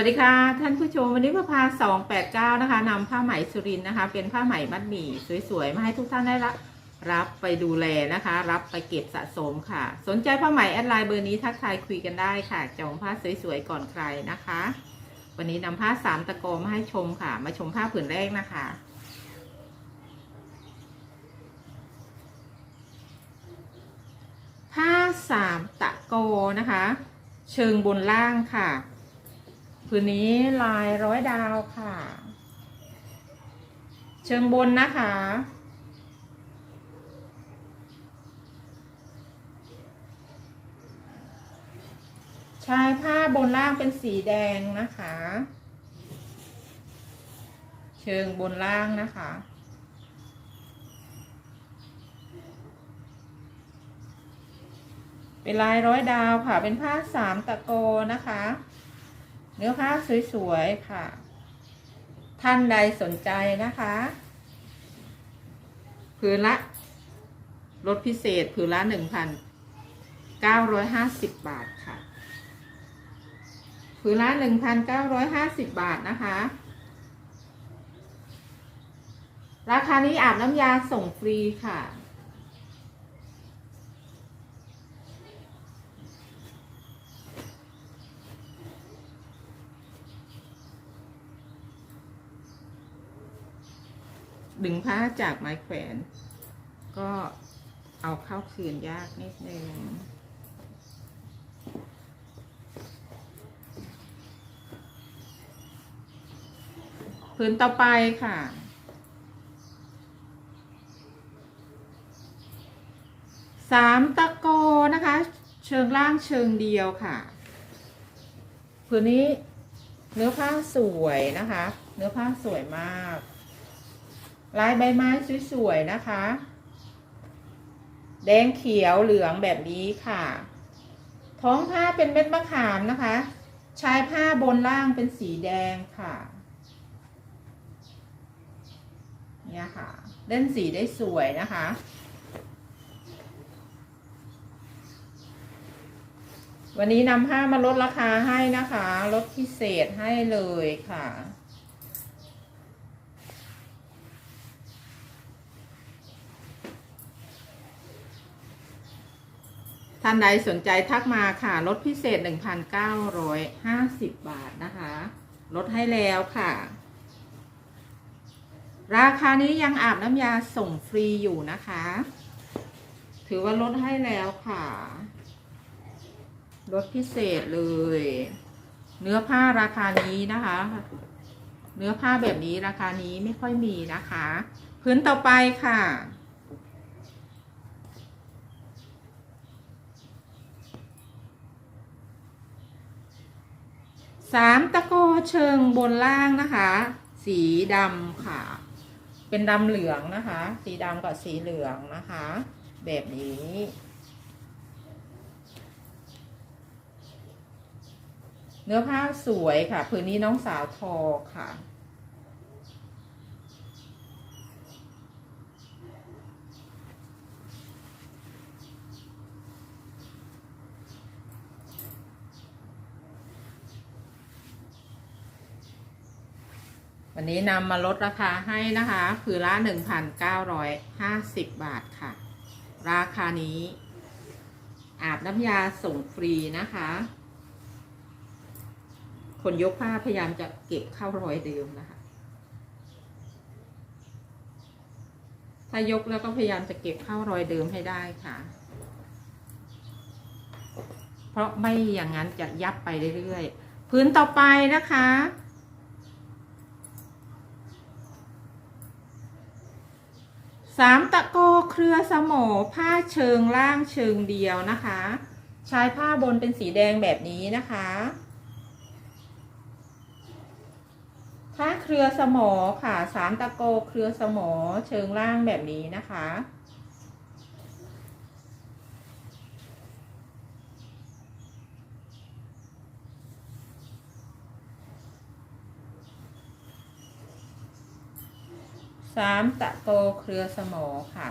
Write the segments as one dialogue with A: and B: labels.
A: วัสดีค่ะ ท่านผู้ชมวันนี้พระพา289 นะคะนำผ้าไหมสุรินนะคะ เป็นผ้าไหมมัดหมี่สวยๆ มาให้ทุกท่านได้รับรับไปดูแลนะคะ รับไปเก็บสะสมค่ะ สนใจผ้าไหมแอดไลน์เบอร์นี้ทักทายคุยกันได้ค่ะจองผ้าสวยๆ ก่อนใครนะคะ วันนี้นำผ้าสามตะโกมาให้ชมค่ะ มาชมผ้าผืนแรกนะคะผ้าสามตะโกนะคะ เชิงบนล่างค่ะ ผืนนี้ลายร้อยดาวค่ะ เชิงบนนะคะชายผ้าบนล่างเป็นสีแดงนะคะ เชิงบนล่างนะคะเป็นลายร้อยดาวค่ะ เป็นผ้าสามตะโกนะคะ เนื้อผ้าสวยๆค่ะ ท่านใดสนใจนะคะผืนละลดพิเศษผืนละหนึ่งพันเก้าร้อยห้าสิบบาทค่ะผืนละหนึ่งพันเก้าร้อยห้าสิบบาทนะคะ ราคานี้อาบน้ำยาส่งฟรีค่ะ ดึงผ้าจากไม้แขวน ก็เอาเข้าคืนยากนิดนึงผืนต่อไปค่ะ สามตะโกนะคะ เชิงล่างเชิงเดียวค่ะ ผืนนี้เนื้อผ้าสวยนะคะ เนื้อผ้าสวยมาก ลายใบไม้สวยๆนะคะ แดงเขียวเหลืองแบบนี้ค่ะ ท้องผ้าเป็นเม็ดมะขามนะคะ ชายผ้าบนล่างเป็นสีแดงค่ะ เนี่ยค่ะ เล่นสีได้สวยนะคะวันนี้นำผ้ามาลดราคาให้นะคะ ลดพิเศษให้เลยค่ะ ท่านใดสนใจทักมาค่ะ ลดพิเศษ 1,950 บาทนะคะ ลดให้แล้วค่ะ ราคานี้ยังอาบน้ำยาส่งฟรีอยู่นะคะ ถือว่าลดให้แล้วค่ะ ลดพิเศษเลย เนื้อผ้าราคานี้นะคะ เนื้อผ้าแบบนี้ราคานี้ไม่ค่อยมีนะคะ พื้นต่อไปค่ะ สามตะโกเชิงบนล่างนะคะ สีดำค่ะ เป็นดำเหลืองนะคะ สีดำกับสีเหลืองนะคะ แบบนี้ เนื้อผ้าสวยค่ะ พื้นนี้น้องสาวทอค่ะ วันนี้นำมาลดราคาให้นะคะผืนละ 1,950 บาทค่ะ ราคานี้ อาบน้ำยาส่งฟรีนะคะ คนยกผ้าพยายามจะเก็บเข้ารอยเดิมนะคะ ถ้ายกแล้วก็พยายามจะเก็บเข้ารอยเดิมให้ได้ค่ะ เพราะไม่อย่างนั้นจะยับไปเรื่อยๆ พื้นต่อไปนะคะ สามตะโกเครือสมอผ้าเชิงล่างเชิงเดียวนะคะ ใช้ผ้าบนเป็นสีแดงแบบนี้นะคะผ้าเครือสมอค่ะสามตะโกเครือสมอเชิงล่างแบบนี้นะคะ สามตะโกเครือสมอค่ะ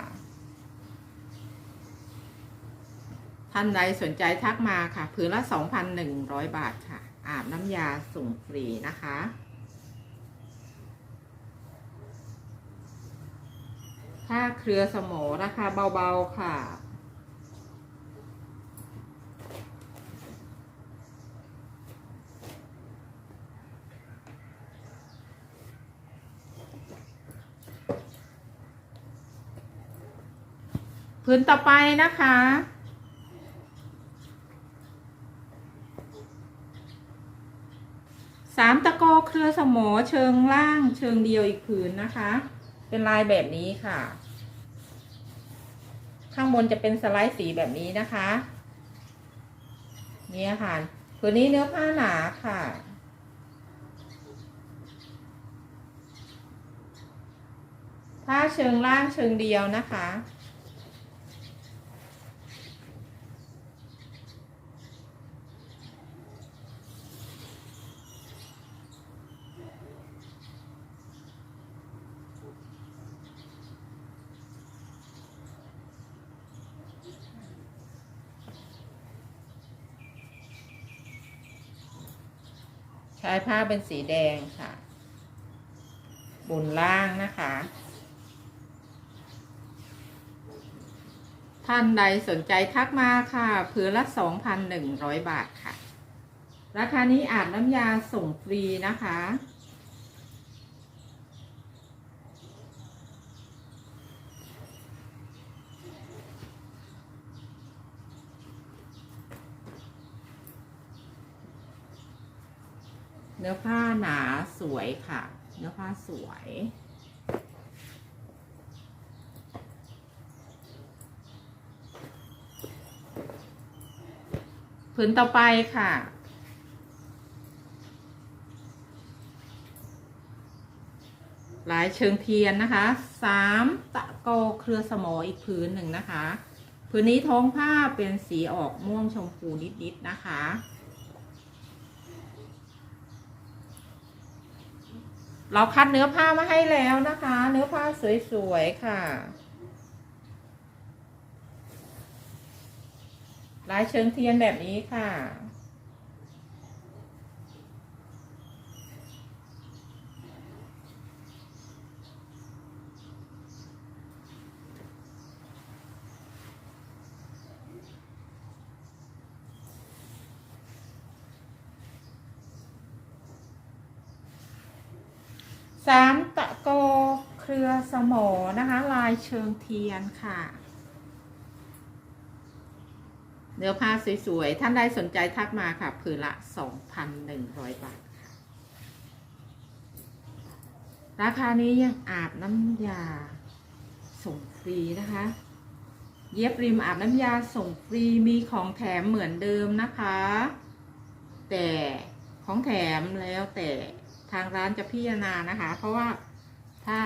A: ท่านใดสนใจทักมาค่ะผืนละ 2,100 บาทค่ะ อาบน้ำยาส่งฟรีนะคะผ้าเครือสมอราคาเบาๆค่ะ พื้นต่อไปนะคะ สามตะโกเครือสมอเชิงล่างเชิงเดียวอีกผืนนะคะ เป็นลายแบบนี้ค่ะ ข้างบนจะเป็นสไลด์สีแบบนี้นะคะ นี่ค่ะผืนนี้เนื้อผ้าหนาค่ะผ้าเชิงล่างเชิงเดียวนะคะ ใช้ผ้าเป็นสีแดงค่ะ บนล่างนะคะ ท่านใดสนใจทักมาค่ะเผือละ 2,100 บาทค่ะ ราคานี้อาบน้ำยาส่งฟรีนะคะ นื้อผ้าหนาสวยค่ะ เนื้อผ้าสวย ผืนต่อไปค่ะ ลายเชิงเทียนนะคะสามตะโกเครือสมออีกผืนหนึ่งนะคะ ผืนนี้ท้องผ้าเป็นสีออกม่วงชมพูนิดๆนะคะ เราคัดเนื้อผ้ามาให้แล้วนะคะ เนื้อผ้าสวยๆค่ะ ลายเชิงเทียนแบบนี้ค่ะ สามตะโกเครือสมอนะคะ ลายเชิงเทียนค่ะ เนื้อผ้าสวยๆ ท่านใดสนใจทักมาค่ะผืนละ 2,100 บาทค่ะราคานี้ยังอาบน้ำยาส่งฟรีนะคะ เย็บริมอาบน้ำยาส่งฟรีมีของแถมเหมือนเดิมนะคะ แต่ของแถมแล้วแต่ ทางร้านจะพิจารณานะคะ เพราะว่าถ้า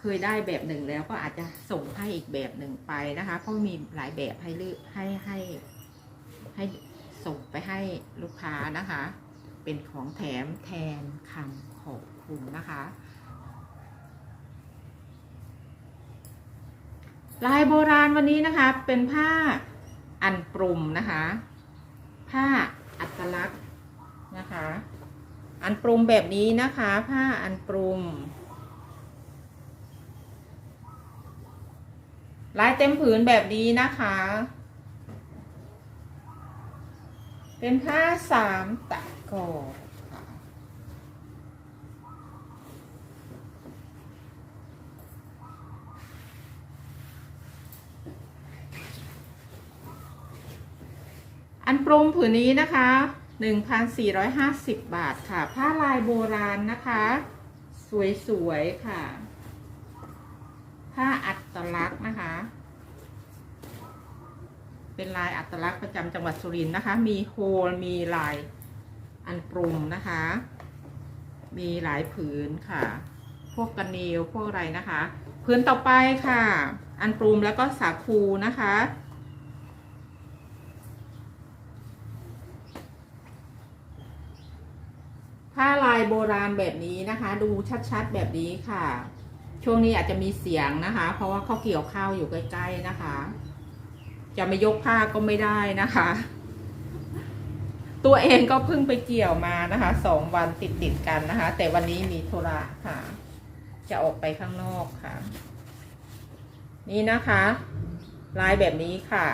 A: เคยได้แบบหนึ่งแล้วก็อาจจะส่งให้อีกแบบหนึ่งไปนะคะ เพราะมีหลายแบบให้เลือกให้ให้ให้ส่งไปให้ลูกค้านะคะ เป็นของแถมแทนคำขอบคุณนะคะลายโบราณวันนี้นะคะเป็นผ้าอันปรุมนะคะ ผ้าอัตลักษณ์นะคะ อันปรุมแบบนี้นะคะ ผ้าอันปรุมลายเต็มผืนแบบนี้นะคะ เป็นผ้าสามตะกออันปรุงผืนนี้นะคะ 1,450 บาทค่ะ ผ้าลายโบราณนะคะ สวยๆ ค่ะ ผ้าอัตลักษณ์นะคะ เป็นลายอัตลักษณ์ประจำจังหวัดสุรินทร์นะคะ มีโฮลมีลายอันปรุงนะคะ มีหลายผืนค่ะ พวกกันเนวพวกอะไรนะคะ ผืนต่อไปค่ะ อันปรุงแล้วก็สาคูนะคะ ผ้ายโบราณแบบนี้นะคะ ดูชัดๆแบบนี้ค่ะ ช่วงนี้อาจจะมีเสียงนะคะ เพราะว่าเขาเกี่ยวข้าวอยู่ใกล้ๆนะคะ จะไม่ยกผ้าก็ไม่ได้นะคะ ตัวเองก็เพิ่งไปเกี่ยวมานะคะสองวันติดติดๆกันนะคะ แต่วันนี้มีธุระค่ะ จะออกไปข้างนอกค่ะ นี่นะคะลายแบบนี้ค่ะ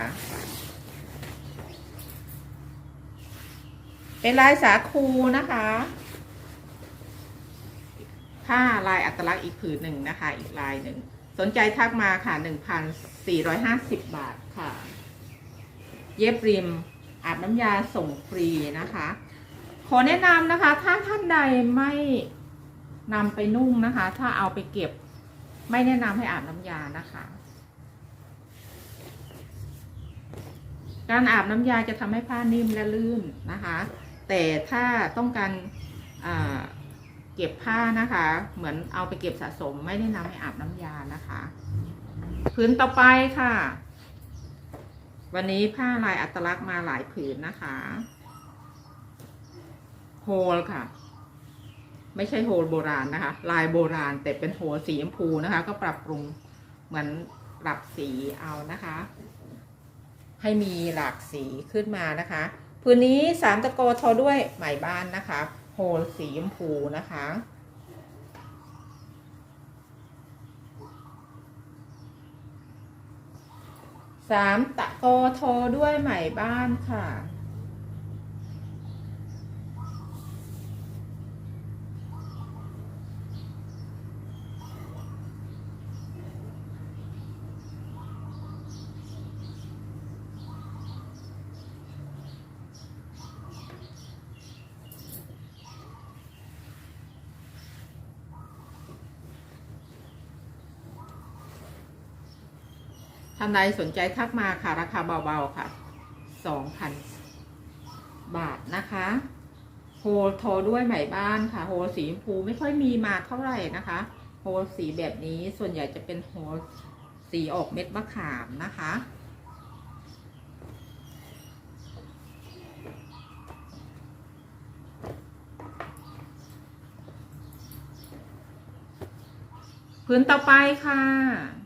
A: เป็นลายสาคูนะคะ ผ้าลายอัตลักษณ์อีกผืนหนึ่งนะคะ อีกลายหนึ่ง สนใจทักมาค่ะ 1,450 บาทค่ะ เย็บริมอาบน้ำยาส่งฟรีนะคะ ขอแนะนำนะคะ ถ้าท่านใดไม่นำไปนุ่งนะคะ ถ้าเอาไปเก็บไม่แนะนำให้อาบน้ำยานะคะ การอาบน้ำยาจะทำให้ผ้านิ่มและลื่นนะคะ แต่ถ้าต้องการอ่า เก็บผ้านะคะ เหมือนเอาไปเก็บสะสมไม่แนะนำให้อาบน้ำยานะคะ ผืนต่อไปค่ะ วันนี้ผ้าลายอัตลักษณ์มาหลายผืนนะคะโฮลค่ะ ไม่ใช่โฮลโบราณนะคะ ลายโบราณแต่เป็นโฮลสีชมพูนะคะ ก็ปรับปรุงเหมือนปรับสีเอานะคะ ให้มีหลากสีขึ้นมานะคะ พื้นนี้สามตะโกทอด้วยไหมบ้านนะคะ โฮลสีชมพูนะคะ สามตะโกโทด้วยไหมบ้านค่ะ ท่านใดสนใจทักมาค่ะ ราคาเบาๆค่ะสองพันบาทนะคะโฮลโทด้วยไหมบ้านค่ะ โฮลสีชมพูไม่ค่อยมีมาเท่าไหร่นะคะ โฮลสีแบบนี้ส่วนใหญ่จะเป็นโฮลสีออกเม็ดมะขามนะคะ พื้นต่อไปค่ะ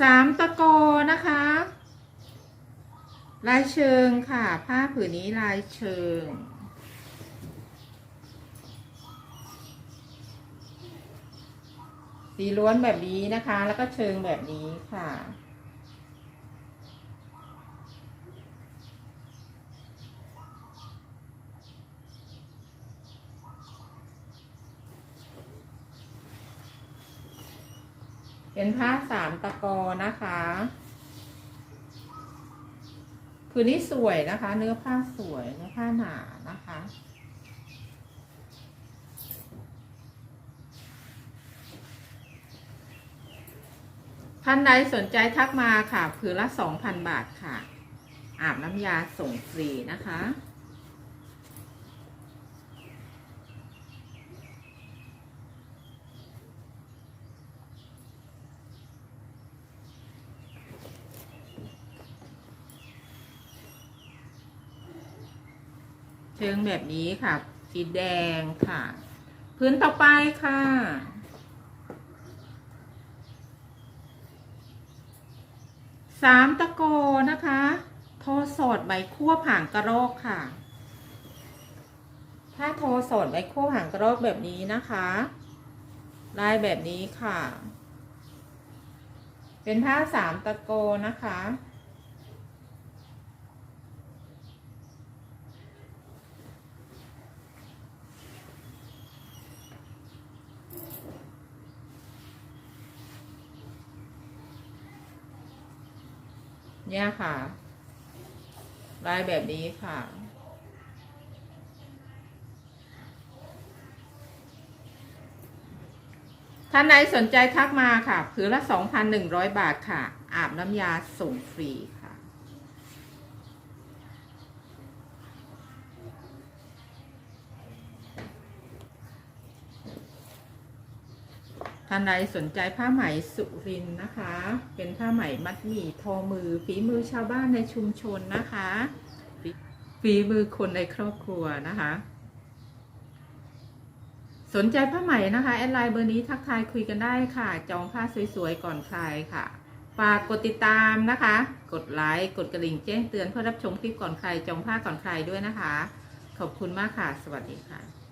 A: สามตะโกนะคะ ลายเชิงค่ะ ผ้าผืนนี้ลายเชิง สีล้วนแบบนี้นะคะ แล้วก็เชิงแบบนี้ค่ะ เป็นผ้าสามตะกอนะคะผืนนี้สวยนะคะ เนื้อผ้าสวยเนื้อผ้าหนานะคะ ท่านใดสนใจทักมาค่ะ ผืนละสองพันบาทค่ะ อาบน้ำยาส่งฟรีนะคะ ชิงแบบนี้ค่ะ สีแดงค่ะ พื้นต่อไปค่ะ สามตะโกนะคะโทอสอดใบคั่วผางกระรอกค่ะถ้าโทอสดใบคั่วผางกระรอกแบบนี้นะคะลายแบบนี้ค่ะ เป็นผ้าสามตะโกนะคะ เนี่ยค่ะลายแบบนี้ค่ะ ท่านใดสนใจทักมาค่ะ ผืนละ 2,100 บาทค่ะ อาบน้ำยาส่งฟรีค่ะ ท่านใดสนใจผ้าไหมสุรินนะคะ เป็นผ้าไหมมัดหมี่ทอมือ ฝีมือชาวบ้านในชุมชนนะคะฝีฝีมือคนในครอบครัวนะคะ สนใจผ้าไหมนะคะแอดไลน์เบอร์นี้ทักทายคุยกันได้ค่ะ จองผ้าสวยๆก่อนใครค่ะฝากกดติดตามนะคะ กดไลค์กดกระดิ่งแจ้งเตือนเพื่อรับชมคลิปก่อนใครจองผ้าก่อนใครด้วยนะคะ ขอบคุณมากค่ะ สวัสดีค่ะ